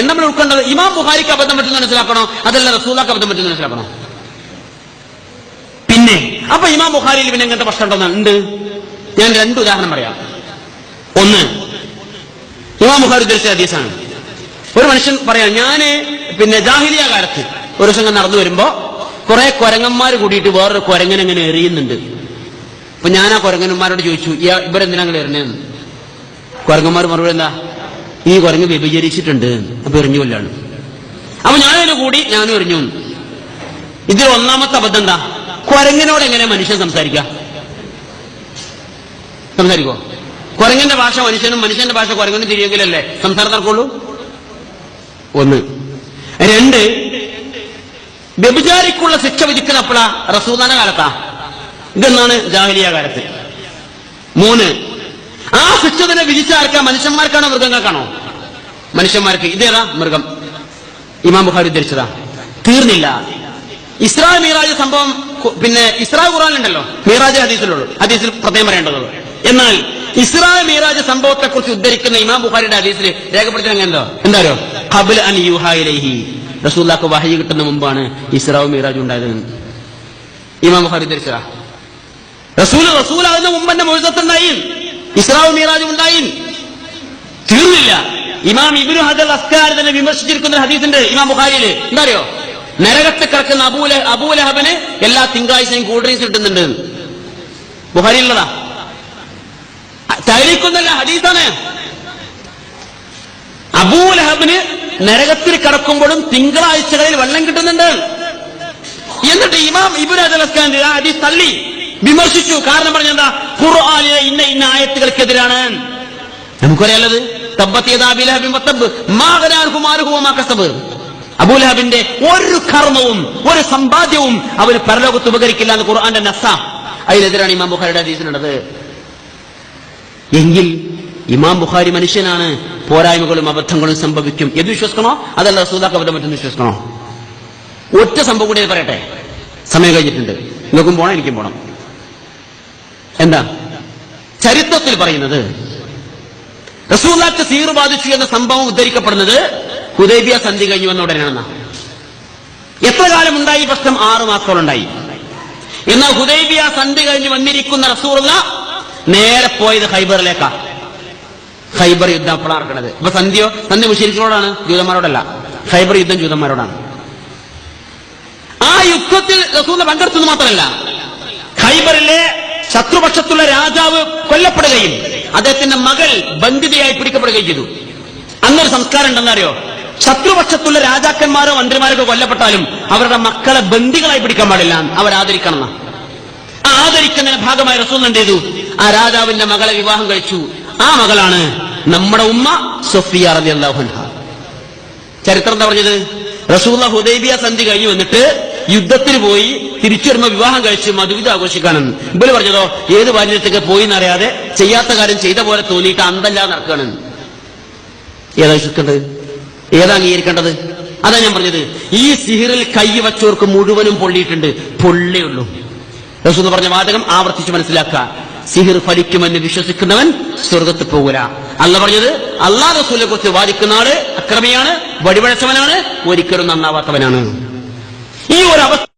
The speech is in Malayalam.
എന്താ നമ്മൾ ഉൾക്കൊണ്ടത് ഇമാം ബുഹാരിക്ക് അബദ്ധം പറ്റുന്ന മനസ്സിലാക്കണോ? അതല്ല റസൂലാക്ക് അബദ്ധം പറ്റുന്ന മനസ്സിലാക്കണോ? പിന്നെ അപ്പൊ ഇമാം ബുഹാരിയിൽ പിന്നെ എങ്ങനത്തെ പ്രശ്നം ഉണ്ടോ? ഉണ്ട്. ഞാൻ രണ്ട് ഉദാഹരണം പറയാം. ഒന്ന് ഇമാം ബുഹാരി ഉദ്ദേശിച്ച ഹദീസാണ്. ഒരു മനുഷ്യൻ പറയാം ഞാൻ പിന്നെ ജാഹിലിയ കാലത്ത് ഒരു ദിവസം നടന്നു വരുമ്പോ കുറെ കുരങ്ങന്മാർ കൂടിയിട്ട് വേറൊരു കുരങ്ങനെങ്ങനെ എറിയുന്നുണ്ട്. അപ്പൊ ഞാൻ ആ കുരങ്ങന്മാരോട് ചോദിച്ചു "ഇയാ ഇവരെന്തിനാ അങ്ങനെ എറിഞ്ഞതെന്ന് കുരങ്ങന്മാർ മറുപടി എന്താ? ഈ കുരങ്ങ് വ്യഭിചരിച്ചിട്ടുണ്ട്. അപ്പൊ എറിഞ്ഞു കൊല്ലാണ്. അപ്പൊ ഞാനതിന് കൂടി ഞാനും എറിഞ്ഞു. ഇതിൽ ഒന്നാമത്തെ അബദ്ധം എന്താ? കുരങ്ങിനോട് എങ്ങനെ മനുഷ്യൻ സംസാരിക്കുക സംസാരിക്കോ? കുരങ്ങന്റെ ഭാഷ മനുഷ്യനും മനുഷ്യന്റെ ഭാഷ കുരങ്ങനും തിരിയെങ്കിലല്ലേ സംസാരം നടക്കുള്ളൂ? ഒന്ന്. രണ്ട് വ്യഭിചാരിക്കുള്ള ശിക്ഷ വിധിക്കുന്ന അപ്പോഴാ റസൂദാന കാലത്താ. ഇതെന്നാണ് ജാഹലിയ കാലത്ത്. മൂന്ന് ആ ശിക്ഷ തന്നെ വിധിച്ചാർക്കാ മനുഷ്യന്മാർക്കാണോ മൃഗങ്ങൾക്കാണോ? മനുഷ്യന്മാർക്ക് ഇതേതാ മൃഗം. ഇമാം ബുഖാരി ഉദ്ധരിച്ചതാ. തീർന്നില്ല. ഇസ്രാ മീറാജ് സംഭവം പിന്നെ ഇസ്രാ ഖുറാനുണ്ടല്ലോ മീറാജ് ഹദീസിലുള്ളൂ. ഹദീസിൽ പ്രത്യേകം പറയേണ്ടതുള്ളൂ. എന്നാൽ ഇസ്രാ മീറാജ് സംഭവത്തെ കുറിച്ച് ഉദ്ധരിക്കുന്ന ഇമാം ബുഖാരിയുടെ ഹദീസിൽ രേഖപ്പെടുത്തുന്ന എന്തോ? എന്താരോ ഹബുൽ അൻ യുഹായിലേഹി റസൂല്ലാക്ക് വഹയി കിട്ടുന്ന മുമ്പാണ് ഇസ്രാവ് മീറാജ് ഉണ്ടായത് ഇമാം ബുഖാരി ഉദ്ധരിച്ചതാ. റസൂൽ റസൂലാകുന്ന മുമ്പ് തന്നെ മൊഴുതത്തുണ്ടായി ഇസ്രാവും മീറാജും ഉണ്ടായി. തീർന്നില്ല. ഇമാം ഇബിനു ഹജൽ അസ്കാർ തന്നെ വിമർശിച്ചിരിക്കുന്ന ഹദീസുണ്ട് ഇമാം ബുഖാരിയിൽ എന്താ അറിയോ? നരകത്ത് കിടക്കുന്ന അബൂല അബൂലഹബന് എല്ലാ തിങ്കളാഴ്ചയും കൂൾ ഡ്രിങ്ക്സ് കിട്ടുന്നുണ്ട്. ബുഹാരിയിലുള്ളതാ തരിക്കുന്നല്ല ഹദീസാണ്. അബൂലഹബിന് നരകത്തിൽ കിടക്കുമ്പോഴും തിങ്കളാഴ്ചകളിൽ വെള്ളം കിട്ടുന്നുണ്ട്. എന്നിട്ട് ഇമാം ഇബുൻ ഹജൽ ആ ഹദീസ് തള്ളി. വിമർശിച്ചു. കാരണം പറഞ്ഞെന്താ? ഖുർആനിലെ ഇന്ന ഇന്ന ആയത്തുകൾക്കെതിരാണ് നമുക്കറിയാലത് അബൂലഹബിന്റെ ഒരു കർമ്മവും ഒരു സമ്പാദ്യവും അവന് പരലോകത്ത് ഉപകരിക്കില്ല എന്ന് ഖുർആന്റെ നസ അതിനെതിരാണ് ഇമാം ബുഖാരിയുടെ ഹദീസിനുള്ളത് എങ്കിൽ ഇമാം ബുഖാരി മനുഷ്യനാണ് പോരായ്മകളും അബദ്ധങ്ങളും സംഭവിക്കും. എന്ന് വിശ്വസിക്കണോ? അതല്ല റസൂദാക്ക് അവരുടെ മറ്റൊന്ന് വിശ്വസിക്കണോ? ഒറ്റ സംഭവം കൂടി പറയട്ടെ. സമയം കഴിഞ്ഞിട്ടുണ്ട്. നിങ്ങൾക്കും പോണം എനിക്കും പോണം. എന്താ? ചരിത്രത്തിൽ പറയുന്നത് റസൂലാക്ക് സീറു ബാധിച്ചു എന്ന സംഭവം ഉദ്ധരിക്കപ്പെടുന്നത് ഹുദൈബിയ സന്ധി കഴിഞ്ഞു വന്ന ഉടനെയാണെന്ന. എത്ര കാലം ഉണ്ടായി? പ്രശ്നം ആറു മാസത്തോളം ഉണ്ടായി എന്നാൽ ഹുദൈബിയ സന്ധി കഴിഞ്ഞു വന്നിരിക്കുന്ന റസൂറുള്ള നേരെ പോയത് ഹൈബറിലേക്കാ ഹൈബർ യുദ്ധം അപ്പോഴാണ് നടക്കുന്നത് ഇപ്പൊ സന്ധിയോ? സന്ധി മുഷരിക്കോടാണ് ജൂതന്മാരോടല്ല. ഹൈബർ യുദ്ധം ജൂതന്മാരോടാണ്. ആ യുദ്ധത്തിൽ റസൂല പങ്കെടുത്തത് മാത്രമല്ല. ഖൈബറിലെ ശത്രുപക്ഷത്തുള്ള രാജാവ് കൊല്ലപ്പെടുകയും അദ്ദേഹത്തിന്റെ മകൾ ബന്ധിതയായി പിടിക്കപ്പെടുകയും ചെയ്തു. അന്നൊരു സംസ്കാരം ഉണ്ടെന്നറിയോ ശത്രുപക്ഷത്തുള്ള രാജാക്കന്മാരോ മന്ത്രിമാരൊക്കെ കൊല്ലപ്പെട്ടാലും അവരുടെ മക്കളെ ബന്ദികളായി പിടിക്കാൻ പാടില്ല. അവർ ആദരിക്കണം. ആ ആദരിക്കുന്നതിന് ഭാഗമായി റസൂൽ എന്ത് ചെയ്തു? ആ രാജാവിന്റെ മകളെ വിവാഹം കഴിച്ചു. ആ മകളാണ് നമ്മുടെ ഉമ്മ സൊഫിയ റബി അള്ളാഹുൻഹ ചരിത്രം എന്താ പറഞ്ഞത്? റസൂള്ള ഹുദൈബിയ സന്ധി കഴിഞ്ഞു വന്നിട്ട് യുദ്ധത്തിന് പോയി തിരിച്ചു വരുമ്പോ വിവാഹം കഴിച്ച് മധുവിത ആഘോഷിക്കാനെന്ന് ഇവർ പറഞ്ഞതോ ഏത് വാര്യത്തേക്ക് പോയി എന്നറിയാതെ ചെയ്യാത്ത കാര്യം ചെയ്ത പോലെ തോന്നിയിട്ട് അന്തല്ല നടക്കുകയാണെന്ന് ഏതാ വിശ്വസിക്കേണ്ടത്? ഏതാ അംഗീകരിക്കേണ്ടത്? അതാ ഞാൻ പറഞ്ഞത്. ഈ സിഹിറിൽ കൈ വച്ചവർക്ക് മുഴുവനും പൊള്ളിയിട്ടുണ്ട്. പൊള്ളിയുള്ളൂ റസൂൽ പറഞ്ഞ വാചകം ആവർത്തിച്ച് മനസ്സിലാക്കുക. സിഹിർ ഫലിക്കുമെന്ന് വിശ്വസിക്കുന്നവൻ സ്വർഗത്ത് പോകൂല. അല്ല പറഞ്ഞത് അള്ളാഹ് റസൂലിനെ കുറിച്ച് വാദിക്കുന്ന ആൾ അക്രമിയാണ് വടിവഴച്ചവനാണ് ഒരിക്കലും നന്നാവാത്തവനാണ്. ഈ ഒരു അവസ്ഥ